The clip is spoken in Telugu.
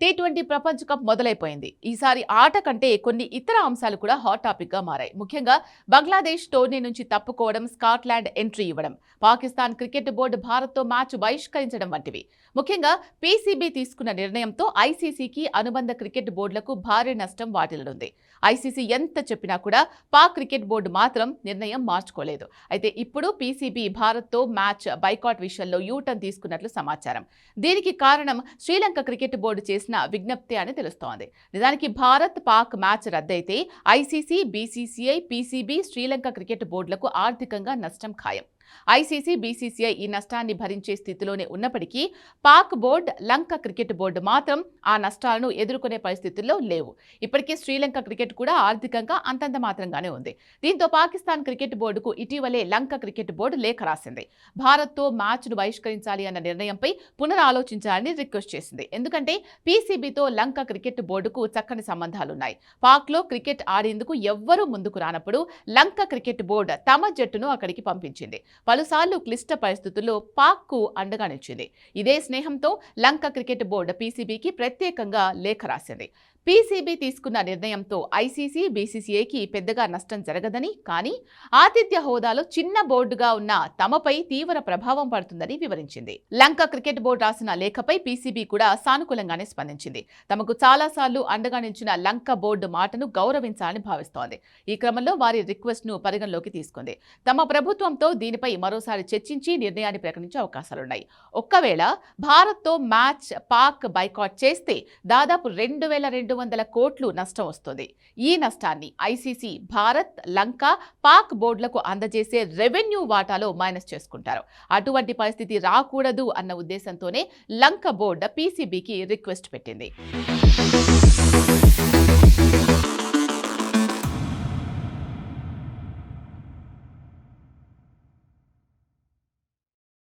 టీ ట్వంటీ ప్రపంచ కప్ మొదలైపోయింది. ఈసారి ఆట కంటే కొన్ని ఇతర అంశాలు కూడా హాట్ టాపిక్గా మారాయి. ముఖ్యంగా బంగ్లాదేశ్ టోర్నీ నుంచి తప్పుకోవడం స్కాట్లాండ్ ఎంట్రీ ఇవ్వడం పాకిస్తాన్ క్రికెట్ బోర్డు భారత్తో మ్యాచ్ బహిష్కరించడం వంటివి. ముఖ్యంగా పీసీబీ తీసుకున్న నిర్ణయంతో ఐసీసీకి అనుబంధ క్రికెట్ బోర్డులకు భారీ నష్టం వాటిల్లుంది ఐసీసీ ఎంత చెప్పినా కూడా పాక్ క్రికెట్ బోర్డు మాత్రం నిర్ణయం మార్చుకోలేదు. అయితే ఇప్పుడు పీసీబీ భారత్తో మ్యాచ్ బైకాట్ విషయంలో యూటర్న్ తీసుకున్నట్లు సమాచారం. దీనికి కారణం శ్రీలంక క్రికెట్ బోర్డు చేసిన విజ్ఞప్తి అని తెలుస్తోంది. నిజానికి Bharat Pak match రద్దయితే ICC BCCI PCB Sri Lanka cricket బోర్డులకు ఆర్థికంగా నష్టం ఖాయం. ఐసీసీ బీసీసీఐ ఈ నష్టాన్ని భరించే స్థితిలోనే ఉన్నప్పటికీ Pak board Lanka cricket board మాత్రం ఆ నష్టాలను ఎదుర్కొనే పరిస్థితుల్లో లేవు. ఇప్పటికే శ్రీలంక క్రికెట్ కూడా ఆర్థికంగా అంతంత మాత్రంగానే ఉంది. దీంతో పాకిస్తాన్ క్రికెట్ బోర్డుకు ఇటీవలే లంక క్రికెట్ బోర్డు లేఖ రాసింది. భారత్తో మ్యాచ్ను బహిష్కరించాలి అన్న నిర్ణయంపై పునరాలోచించాలని రిక్వెస్ట్ చేసింది. ఎందుకంటే పీసీబీతో లంక క్రికెట్ బోర్డుకు చక్కని సంబంధాలున్నాయి. పాక్లో క్రికెట్ ఆడేందుకు ఎవ్వరూ ముందుకు రానప్పుడు లంక క్రికెట్ బోర్డు తమ జట్టును అక్కడికి పంపించింది. పలుసార్లు క్లిష్ట పరిస్థితుల్లో పాక్కు అండగా నిలిచింది. ఇదే స్నేహంతో లంక క్రికెట్ బోర్డు పీసీబీకి ప్రత్యేకంగా లేఖ రాసింది. పీసీబీ తీసుకున్న నిర్ణయంతో ఐసీసీ బీసీసీఐకి పెద్దగా నష్టం జరగదని కానీ ఆతిథ్య హోదాలో చిన్న బోర్డుగా ఉన్న తమపై తీవ్ర ప్రభావం పడుతుందని వివరించింది. లంక క్రికెట్ బోర్డు రాసిన లేఖపై పీసీబీ కూడా సానుకూలంగానే స్పందించింది. తమకు చాలాసార్లు అండగా నిలిచిన లంక బోర్డు మాటను గౌరవించాలని భావిస్తోంది. ఈ క్రమంలో వారి రిక్వెస్ట్ను పరిగణలోకి తీసుకుంది. తమ ప్రభుత్వంతో దీనిపై మరోసారి చర్చించి నిర్ణయాన్ని ప్రకటించే అవకాశాలున్నాయి. ఒక్కవేళ భారత్తో మ్యాచ్ పాక్ బైకాట్ చేస్తే దాదాపు రెండు వేల రెండు వందల కోట్లు నష్టం వస్తుంది. ఈ నష్టాన్ని ఐసీసీ భారత్ లంక పాక్ బోర్డులకు అందజేసే రెవెన్యూ వాటాలో మైనస్ చేసుకుంటారు. అటువంటి పరిస్థితి రాకూడదు అన్న ఉద్దేశంతోనే లంక బోర్డు పీసీబీకి రిక్వెస్ట్ పెట్టింది.